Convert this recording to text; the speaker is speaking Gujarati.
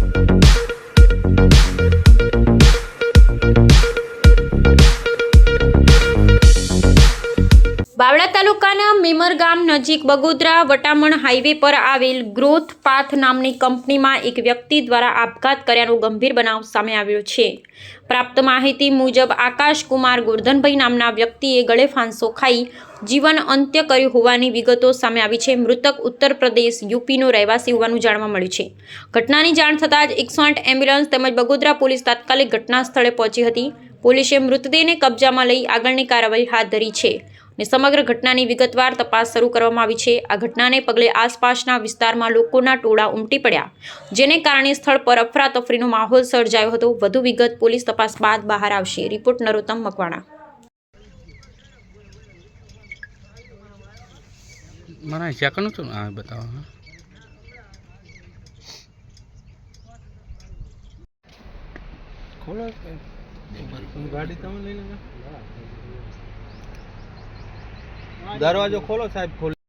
thank you બાવળા તાલુકાના મેમર ગામ નજીક બગોદરા વટામણ હાઈવે પર આવેલ ગ્રોથ પાથ નામની કંપનીમાં એક વ્યક્તિ દ્વારા આપઘાત કર્યાનો ગંભીર બનાવ સામે આવ્યો છે. પ્રાપ્ત માહિતી મુજબ આકાશકુમાર ગોરધનભાઈ નામના વ્યક્તિએ ગળે ફાંસો ખાઈ જીવન અંત્ય કર્યું હોવાની વિગતો સામે આવી છે. મૃતક ઉત્તર પ્રદેશ યુપીનો રહેવાસી હોવાનું જાણવા મળ્યું છે. ઘટનાની જાણ થતાં જ એકસો આઠ એમ્બ્યુલન્સ તેમજ બગોદરા પોલીસ તાત્કાલિક ઘટના સ્થળે પહોંચી હતી. પોલીસે મૃતદેહને કબજામાં લઈ આગળની કાર્યવાહી હાથ ધરી છે. અને સમગ્ર ઘટનાની વિગતવાર તપાસ શરૂ કરવામાં આવી છે. આ ઘટનાને પગલે આસપાસના વિસ્તારમાં લોકોના ટોળા ઉમટી પડ્યા જેને કારણે સ્થળ પર અફરાતફરીનો માહોલ સર્જાયો હતો. વધુ વિગત પોલીસ તપાસ બાદ બહાર આવશે. રિપોર્ટ નરોત્તમ મકવાણા. આ બતાવો ખોલો. ગાડી તમે લઈને દરવાજો ખોલો સાહેબ ખોલો.